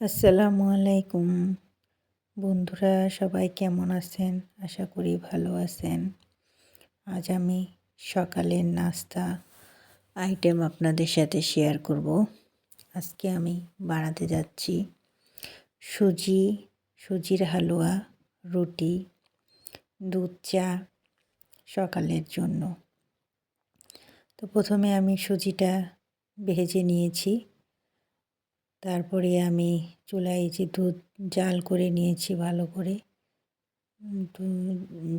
আসসালামু আলাইকুম। বন্ধুরা, সবাই কেমন আছেন? আশা করি ভালো আছেন। আজ আমি সকালের নাস্তা আইটেম আপনাদের সাথে শেয়ার করব। আজকে আমি বানাতে যাচ্ছি সুজি, সুজির হালুয়া, রুটি, দুধ, চা সকালের জন্য। তো প্রথমে আমি সুজিটা ভেজে নিয়েছি। তারপরে আমি চুলায় যে দুধ জাল করে নিয়েছি ভালো করে।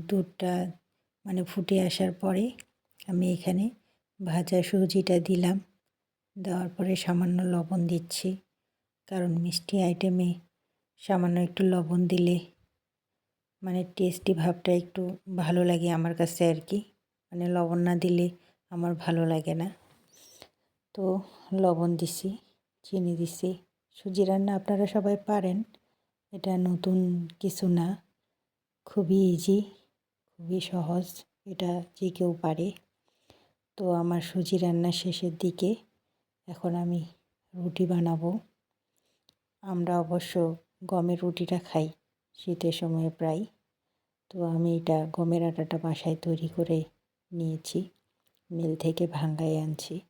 দুধটা মানে ফুটে আসার পরে আমি এখানে ভাজা সুজিটা দিলাম। দেওয়ার পরে সামান্য লবণ দিচ্ছি। কারণ মিষ্টি আইটেমে সামান্য একটু লবণ দিলে মানে টেস্টি ভাবটা একটু ভালো লাগে আমার কাছে আর কি। মানে লবণ না দিলে আমার ভালো লাগে না। তো লবণ দিছি। চিনি দিছি। সুজি রান্না আপনারা সবাই পারেন। এটা নতুন কিছু না। খুবই ইজি খুবই সহজ। এটা যে কেউ পারে। তো আমার সুজি রান্না শেষের দিকে এখন আমি রুটি বানাবো। আমরা অবশ্য গমের রুটিটা খাই, শীতের সময়ে প্রায়। তো আমি এটা গমের আটাটা বাসায় তৈরি করে নিয়েছি, মিল থেকে ভাঙ্গাই আনছি।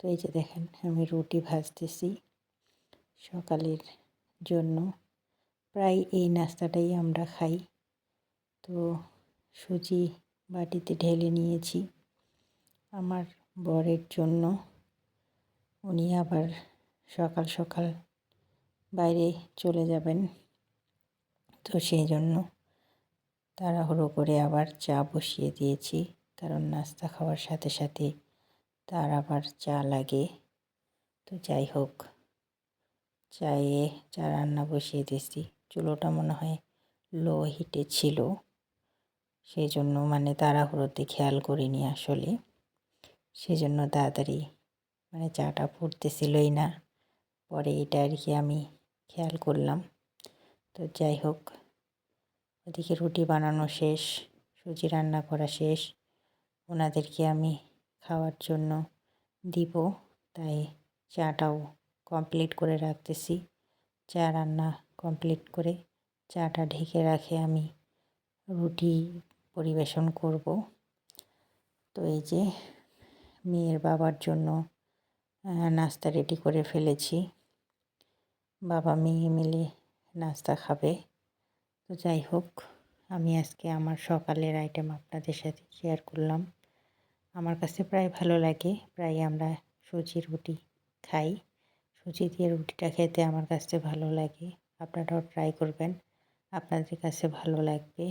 তো এই যে দেখেন, আমি রুটি ভাজতেছি সকালের জন্য। প্রায় এই নাস্তাটাই আমরা খাই। তো সুজি বাটিতে ঢেলে নিয়েছি আমার বরের জন্য। উনি আবার সকাল সকাল বাইরে চলে যাবেন। তো সেই জন্য তাড়াহুড়ো করে আবার চা বসিয়ে দিয়েছি। কারণ নাস্তা খাওয়ার সাথে সাথে তার আবার চা লাগে। তো যাই হোক, চায়ে চা রান্না বসিয়ে দিয়েছি। চুলোটা মনে হয় লো হিটে ছিল। সেই জন্য মানে তাড়াহুড়োতে খেয়াল করিনি আসলে। সেজন্য তাড়াতাড়ি মানে চাটা ফুটতেছিলই না। পরে এটা আর কি আমি খেয়াল করলাম। তো যাই হোক, ওদিকে রুটি বানানো শেষ, সুজি রান্না করা শেষ। ওনাদেরকে আমি খাওয়ার জন্য দিব। তাই চাটাও কমপ্লিট করে রাখতেছি। চা রান্না কমপ্লিট করে চাটা ঢেকে রাখে আমি রুটি পরিবেশন করব। তো এই যে মেয়ের বাবার জন্য নাস্তা রেডি করে ফেলেছি। বাবা মেয়ে মিলে নাস্তা খাবে। তো যাই হোক, আমি আজকে আমার সকালের আইটেম আপনাদের সাথে শেয়ার করলাম। আমার কাছে প্রায় ভালো লাগে। প্রায় আমরা সুজি রুটি খাই। সুজি দিয়ে রুটিটা খেতে আমার কাছে ভালো লাগে। আপনারাও ট্রাই করবেন। আপনাদের কাছে ভালো লাগবে।